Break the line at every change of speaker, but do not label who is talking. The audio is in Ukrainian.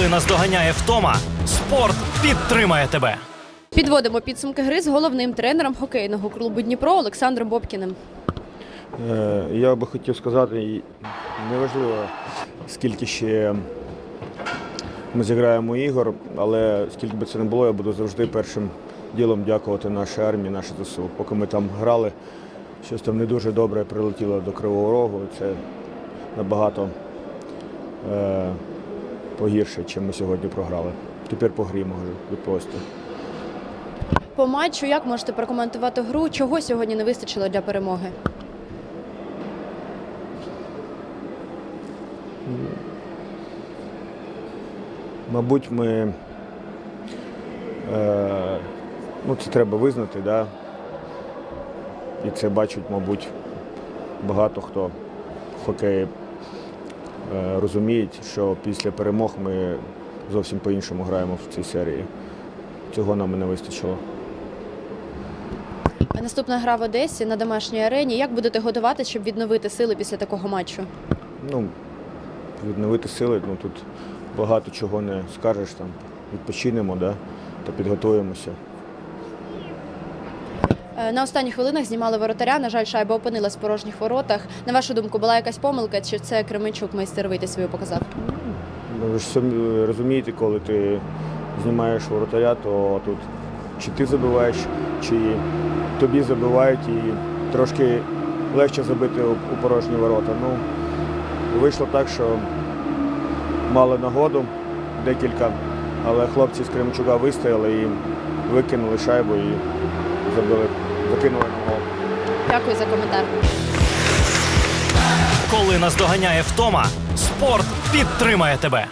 Коли наздоганяє втома, спорт підтримає тебе.
Підводимо підсумки гри з головним тренером хокейного клубу Дніпро Олександром Бобкіним.
Е, Я би хотів сказати, неважливо, скільки ще ми зіграємо ігор, але скільки би це не було, я буду завжди першим ділом дякувати нашій армії, нашій ЗСУ. Поки ми там грали, щось там не дуже добре прилетіло до Кривого Рогу. Це набагато е, погірше, чим ми сьогодні програли. Тепер по грі можу відповісти.
По матчу як можете прокоментувати гру? Чого сьогодні не вистачило для перемоги?
Мабуть, ми е, ну, це треба визнати, да? і це бачать, мабуть, багато хто в хокеї розуміють, що після перемог ми зовсім по-іншому граємо в цій серії. Цього нам не вистачило.
Наступна гра в Одесі на домашній арені. Як будете готувати, щоб відновити сили після такого матчу?
Ну, відновити сили, ну тут багато чого не скажеш, там, відпочинемо, да? та підготуємося.
Е, На останніх хвилинах знімали воротаря. На жаль, шайба опинилась в порожніх воротах. На вашу думку, була якась помилка, чи це Кременчук майстервити свою показав?
Ну, ви ж самі розумієте, коли ти знімаєш воротаря, то тут чи ти забиваєш, чи тобі забивають і трошки легше забити у, порожні ворота. Ну, вийшло так, що мали нагоду декілька, але хлопці з Кременчука вистояли і викинули шайбу і забили, закинули на гол.
Дякую за коментар.
Коли наздоганяє втома, спорт підтримає тебе.